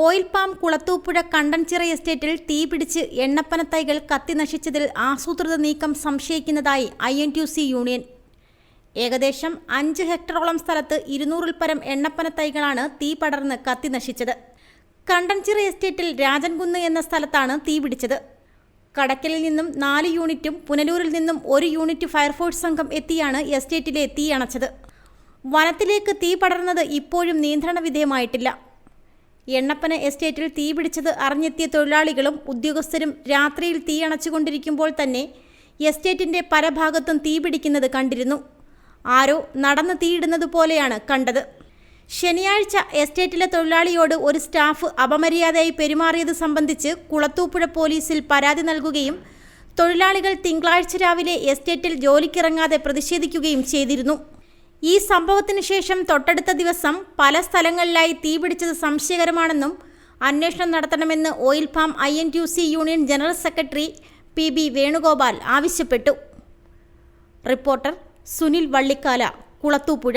Oil palm Kulathupuzha Kandanchira എസ്റ്റേറ്റിൽ തീപിടിച്ച് എണ്ണപ്പനത്തൈകൾ കത്തി കത്തിനശിച്ചതിൽ ആസൂത്രിത നീക്കം സംശയിക്കുന്നതായി I N T U C. ഏകദേശം അഞ്ച് ഹെക്ടറോളം സ്ഥലത്ത് ഇരുന്നൂറിൽ പരം എണ്ണപ്പനത്തൈകളാണ് തീ പടർന്ന് കത്തിനശിച്ചത് കണ്ടൻചിറ എസ്റ്റേറ്റിൽ രാജൻകുന്ന് എന്ന സ്ഥലത്താണ് തീ പിടിച്ചത്. കടക്കലിൽ നിന്നും നാല് യൂണിറ്റും പുനലൂരിൽ നിന്നും ഒരു യൂണിറ്റ് ഫയർഫോഴ്സ് സംഘം എത്തിയാണ് എസ്റ്റേറ്റിലെ തീ അണച്ചത്. വനത്തിലേക്ക് തീ പടർന്നത് ഇപ്പോഴും നിയന്ത്രണ വിധേയമായിട്ടില്ല എണ്ണപ്പന എസ്റ്റേറ്റിൽ തീ പിടിച്ചത് അറിഞ്ഞെത്തിയ തൊഴിലാളികളും ഉദ്യോഗസ്ഥരും രാത്രിയിൽ തീ അണച്ചുകൊണ്ടിരിക്കുമ്പോൾ തന്നെ എസ്റ്റേറ്റിന്റെ പല ഭാഗത്തും തീ പിടിക്കുന്നത് കണ്ടിരുന്നു. ആരോ നടന്ന് തീയിടുന്നത് പോലെയാണ് കണ്ടത്. ശനിയാഴ്ച എസ്റ്റേറ്റിലെ തൊഴിലാളിയോട് ഒരു സ്റ്റാഫ് അപമര്യാദയായി പെരുമാറിയത് സംബന്ധിച്ച് കുളത്തൂപ്പുഴ പോലീസിൽ പരാതി നൽകുകയും തൊഴിലാളികൾ തിങ്കളാഴ്ച രാവിലെ എസ്റ്റേറ്റിൽ ജോലിക്കിറങ്ങാതെ പ്രതിഷേധിക്കുകയും ചെയ്തിരുന്നു. ഈ സംഭവത്തിന് ശേഷം തൊട്ടടുത്ത ദിവസം പല സ്ഥലങ്ങളിലായി തീപിടിച്ചത് സംശയകരമാണെന്നും അന്വേഷണം നടത്തണമെന്ന് oil farm I N T C union general secretary P B Venugopal ആവശ്യപ്പെട്ടു. റിപ്പോർട്ടർ സുനിൽ വള്ളിക്കാല കുളത്തൂപ്പുഴ.